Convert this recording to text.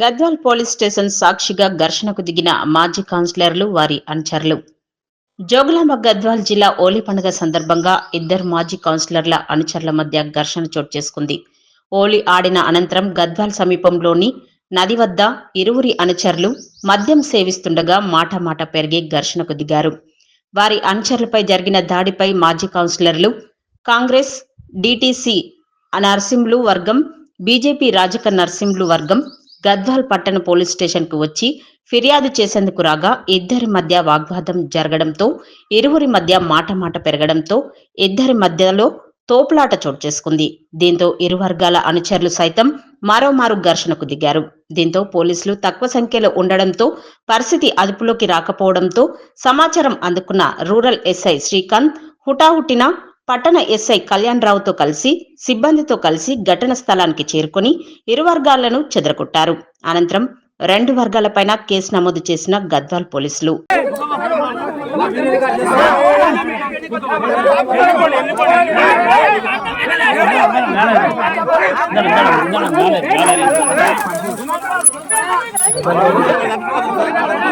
Gadwal police station సాక్షిగా ఘర్షణకు దిగిన మాజీ కౌన్సిలర్లు వారి అనుచరులు. జోగులాంబ గద్వాల్ జిల్లా ఓలీ పండుగ సందర్భంగా ఇద్దరు మాజీ కౌన్సిలర్ల అనుచరుల మధ్య ఘర్షణ చోటు చేసుకుంది. ఓలీ ఆడిన అనంతరం గద్వాల్ సమీపంలోని నది వద్ద ఇరువురి అనుచరులు మద్యం సేవిస్తుండగా మాట మాట పెరిగి ఘర్షణకు దిగారు. వారి అనుచరులపై జరిగిన దాడిపై మాజీ కౌన్సిలర్లు కాంగ్రెస్ డిటిసి నర్సింహులు వర్గం బీజేపీ రాజక నర్సింహులు వర్గం గద్వాల్ పట్టణ పోలీస్ స్టేషన్కు వచ్చి ఫిర్యాదు చేసేందుకు రాగా ఇద్దరి మధ్య వాగ్వాదం జరగడంతో ఇరువురి మధ్య మాట మాట పెరగడంతో ఇద్దరి మధ్యలో తోపులాట చోటు చేసుకుంది. దీంతో ఇరు వర్గాల అనుచరులు సైతం మరోమారు ఘర్షణకు దిగారు. దీంతో పోలీసులు తక్కువ సంఖ్యలో ఉండడంతో పరిస్థితి అదుపులోకి రాకపోవడంతో సమాచారం అందుకున్న రూరల్ ఎస్ఐ శ్రీకాంత్ హుటాహుటిన పట్టణ ఎస్ఐ కళ్యాణ్ రావుతో కలిసి సిబ్బందితో కలిసి ఘటన స్థలానికి చేరుకొని ఇరు వర్గాలను చెదరగొట్టారు. అనంతరం రెండు వర్గాలపైన కేసు నమోదు చేసిన గద్వాల్ పోలీసులు.